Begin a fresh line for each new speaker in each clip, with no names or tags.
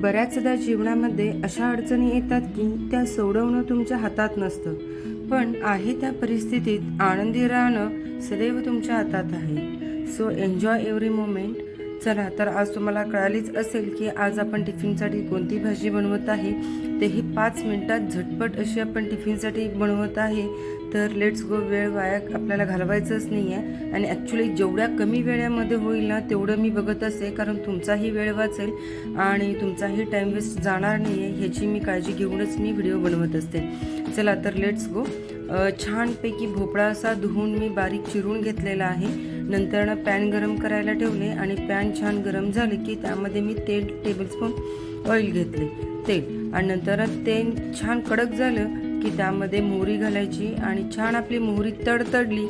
बऱ्याचदा जीवनामध्ये अशा अडचणी येतात की त्या सोडवणं तुमच्या हातात नसतं. पण आहे त्या परिस्थितीत आनंदी राहणं सदैव तुमच्या हातात आहे. सो एन्जॉय एव्हरी मोमेंट चला तर आज तुम्हाला कळालीच असेल की आज आपण टिफिनसाठी कोणती भाजी बनवत आहे. तेही पाच मिनटात झटपट अशी आपण टिफिनसाठी बनवत आहे. तर लेट्स गो वेळ वाया आपल्याला घालवायचंच नाही आहे आणि ॲक्च्युली जेवढ्या कमी वेळामध्ये होईल ना तेवढं मी बघत असते कारण तुमचाही वेळ वाचेल आणि तुमचाही टाईम वेस्ट जाणार नाही आहे ह्याची मी काळजी घेऊनच मी व्हिडिओ बनवत असते. चला तर लेट्स गो छानपैकी भोपळा असा धुवून मी बारीक चिरून घेतलेला आहे. नंतर पॅन गरम करायला ठेवले आणि पॅन छान गरम झाले की त्यामध्ये मी तेल टेबलस्पून ऑइल घेतले. तेल. आणि नंतर तेल छान कडक झालं की त्यामध्ये मोहरी घालायची आणि छान आपली मोहरी तडतडली.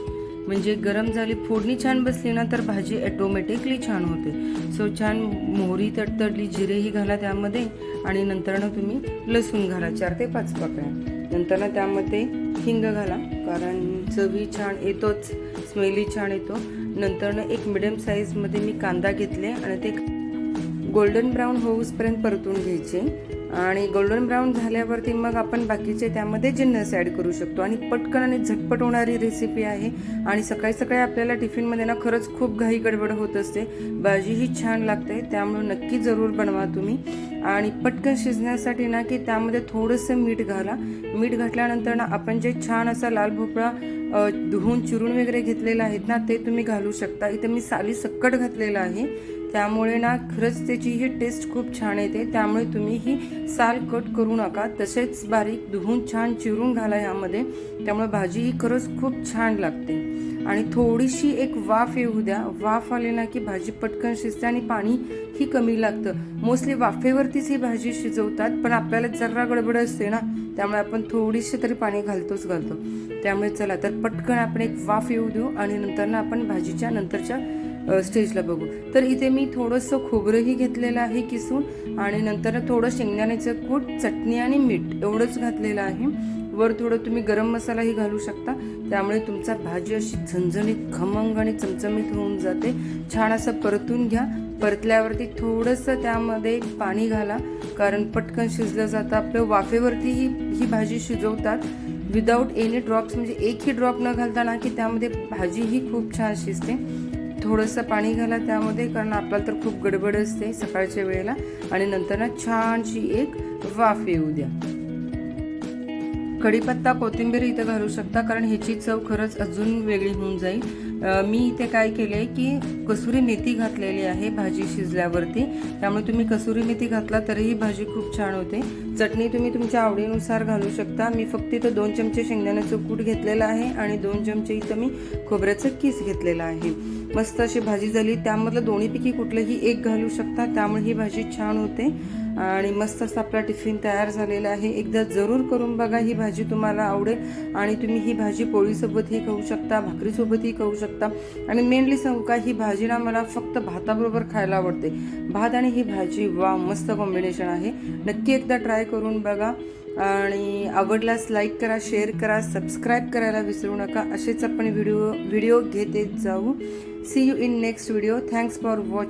म्हणजे गरम झाली फोडणी छान बसली ना तर भाजी ॲटोमॅटिकली छान होते. सो छान मोहरी तडतडली जिरेही घाला त्यामध्ये. आणि नंतरनं तुम्ही लसूण घाला चार ते पाच पाकळ्या. नंतर त्यामध्ये हिंग घाला कारण चवी छान येतोच. स्मेली छान येतो. नंतरनं एक मिडियम साईजमध्ये मी कांदा घेतले आणि ते गोल्डन ब्राऊन होऊसपर्यंत परतून घ्यायचे. आणि गोल्डन ब्राऊन झाल्यावरती मग आपण बाकीचे त्यामध्ये जिन्नस ॲड करू शकतो. आणि पटकन आणि झटपट होणारी रेसिपी आहे. आणि सकाळी सकाळी आपल्याला टिफिनमध्ये ना खरंच खूप घाई गडबड होत असते. भाजीही छान लागते. त्यामुळे नक्की जरूर बनवा तुम्ही. आणि पटकन शिजण्यासाठी ना की त्यामध्ये थोडंसं मीठ घाला. मीठ घातल्यानंतर ना आपण जे छान असा लाल भोपळा धुवून चिरून वगैरे घेतलेला आहेत ना ते तुम्ही घालू शकता. इथे मी साली सक्कट घातलेलं आहे. त्यामुळे ना खरंच त्याची ही टेस्ट खूप छान येते. त्यामुळे तुम्ही ही साल कट करू नका. तसेच बारीक धुवून छान चिरून घाला यामध्ये. त्यामुळे भाजी ही खरंच खूप छान लागते. आणि थोडीशी एक वाफ येऊ द्या. वाफ आली ना की भाजी पटकन शिजते आणि पाणी ही कमी लागतं. मोस्टली वाफेवरतीच ही भाजी शिजवतात पण आपल्याला जरा गडबड असते ना त्यामुळे आपण थोडीशी तरी पाणी घालतोच घालतो. त्यामुळे चला तर पटकन आपण एक वाफ येऊ देऊ आणि नंतर ना आपण भाजीच्या नंतरच्या स्टेजला बघू. तर इथे मी थोडंसं खोबरंही घेतलेलं आहे किसून आणि नंतर थोडं शेंगदाण्याचं कूट चटणी आणि मीठ एवढंच घातलेलं आहे. वर थोडं तुम्ही गरम मसालाही घालू शकता. त्यामुळे तुमचा भाजी अशी झणझणीत खमंग आणि चमचमीत होऊन जाते. छान असं परतून घ्या. परतल्यावरती थोडंसं त्यामध्ये पाणी घाला. कारण पटकन शिजलं जातं. आपलं वाफेवरती ही ही भाजी शिजवतात. विदाऊट एनी ड्रॉप्स म्हणजे एकही ड्रॉप न घालता ना की त्यामध्ये भाजी ही खूप छान शिजते. थोडंसं पाणी घाला त्यामध्ये कारण आपल्याला तर खूप गडबड असते सकाळच्या वेळेला. आणि नंतर ना छानशी एक वाफ येऊ द्या. कढीपत्ता कोथिंबीर इथं घालू शकता कारण ह्याची चव खरंच अजून वेगळी होऊन जाईल. मी इथे काय केलं आहे की कसुरी मेथी घातलेली आहे भाजी शिजल्यावरती. त्यामुळे तुम्ही कसुरी मेथी घातला तरीही भाजी खूप छान होते. चटणी तुम्ही तुमच्या आवडीनुसार घालू शकता. मी फक्त इथं दोन चमचे शेंगदाण्याचं कूट घेतलेलं आहे आणि दोन चमचे इथं मी खोबऱ्याचं किस घेतलेलं आहे. मस्त अशी भाजी झाली. त्यामधलं दोन्हीपैकी कुठलंही एक घालू शकता त्यामुळे ही भाजी छान होते. आणि मस्त असा आपला टिफिन तयार झालेला आहे. एकदा जरूर करून बघा ही भाजी तुम्हाला आवडेल. आणि तुम्ही ही भाजी पोळीसोबतही खाऊ शकता भाकरीसोबतही खाऊ शकता. आणि मेनली सांगू का ही भाजी ना मला फक्त भाताबरोबर खायला आवडते. भात आणि ही भाजी वा मस्त कॉम्बिनेशन आहे. नक्की एकदा ट्राय करून बघा. आणि आवडल्यास लाईक करा शेअर करा सबस्क्राईब करायला विसरू नका. असेच आपण व्हिडिओ व्हिडिओ घेत जाऊ. See you in next video thanks for watch